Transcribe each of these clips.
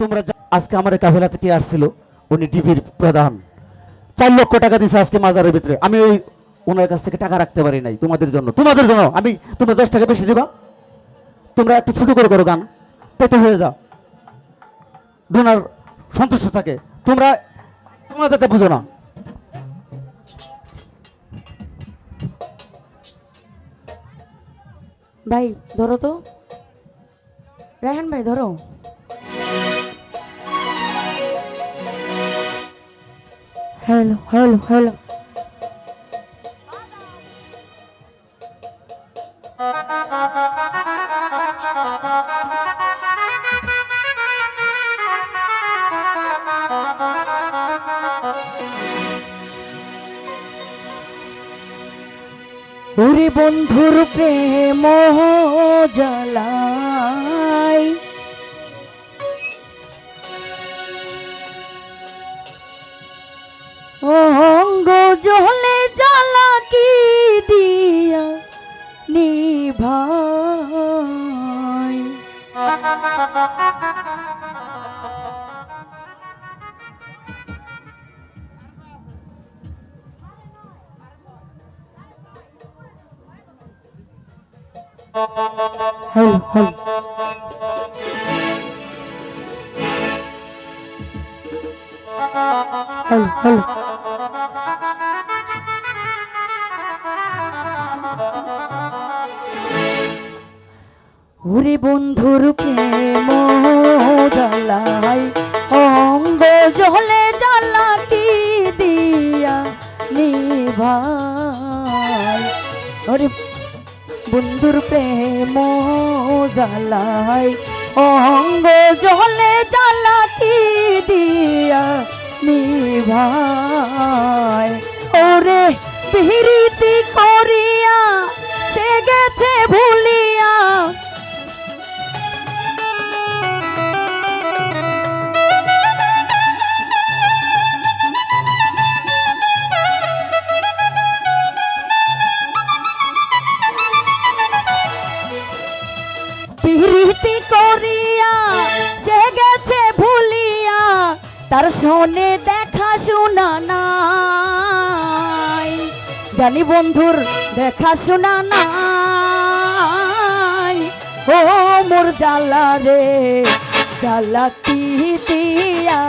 তোমরা আজকে আমার কাফেলা থেকে আসছিল? উনি ডিবির প্রধান। চার লক্ষ টাকা দিয়েছে আজকে মাজারের ভিতরে। আমি ওই ওনার কাছ থেকে টাকা রাখতে পারি নাই তোমাদের জন্য। তোমাদের জন্য! আমি তোমরা দশ টাকা বেশি দিবা? তোমরা একটু ছোট করে করো গান। পেতে হয়ে যাও। ডোনার সন্তুষ্ট থাকে। তোমরা তোমাদের তো বুঝো না। ভাই, ধরো তো। রায়হান ভাই, ধরো। হ্যালো হ্যালো হ্যালো ওরে বন্ধুর প্রেম জ্বালাই অঙ্গ জলে জ্বালা কি দিয়া নিভাই? হ্যালো হ্যালো হ্যালো হ্যালো ওরে বন্ধুর প্রেম জ্বালাই অঙ্গ জলে জ্বালা কি দিয়া নিভাই ওরে বন্ধুর প্রেম জ্বালাই অঙ্গ জলে জ্বালা কি দিয়া নিভাই ওরে পিরিতি তার শোনে দেখা শোনা নাই। জানি বন্ধুর দেখা শোনা নাই। ও মোর জ্বালা রে, জ্বালা কি দিয়া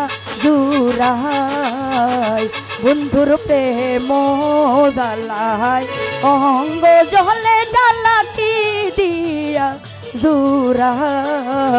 জুরাই বন্ধুর প্রেম জালাই অঙ্গ জলে জ্বালা কি দিয়া জুরাই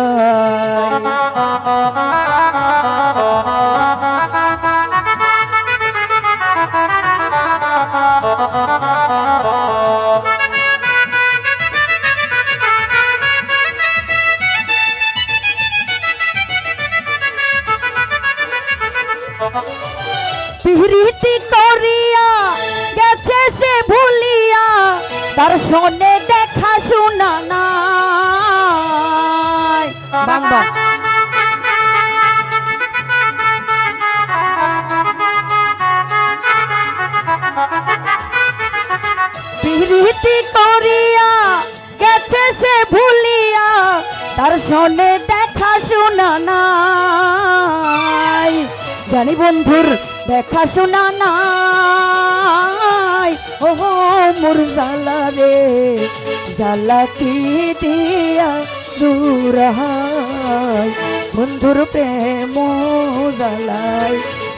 প্রীতি করিয়া গেছে সে ভুলিয়া তার শোনে দেখা শোনা নাই। বাংলা শোনে দেখা শোনা নাই। জানি বন্ধুর দেখা শোনা নাই। ও মোর জ্বালা রে। জ্বালা কি দিয়া দূরাই বন্ধুর প্রেম জ্বালাই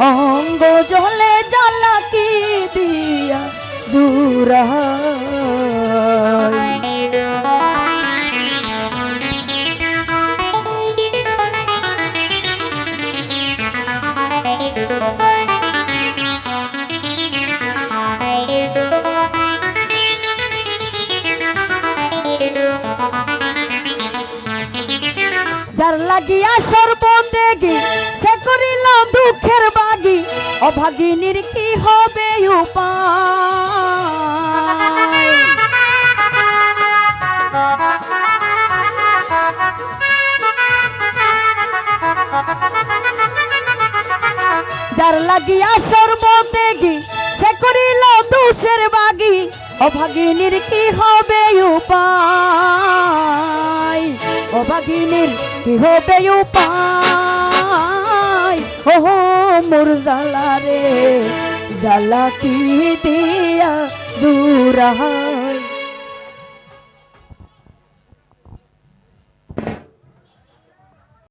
অঙ্গ জলে জ্বালা কি দিয়া দূরাই লাগিয়া সর্বতে গি সে করিল দুঃখের বাগি। অভাগিনীর কি হবে উপায়? যার লাগিয়া সর্বতে গি সে করিল দুষের বাগি। অভাগিনীর কি হবে উপায়? অভাগিনীর কি হবে উপায়? ও মোর জালা রে জালা কি দিয়া দূরা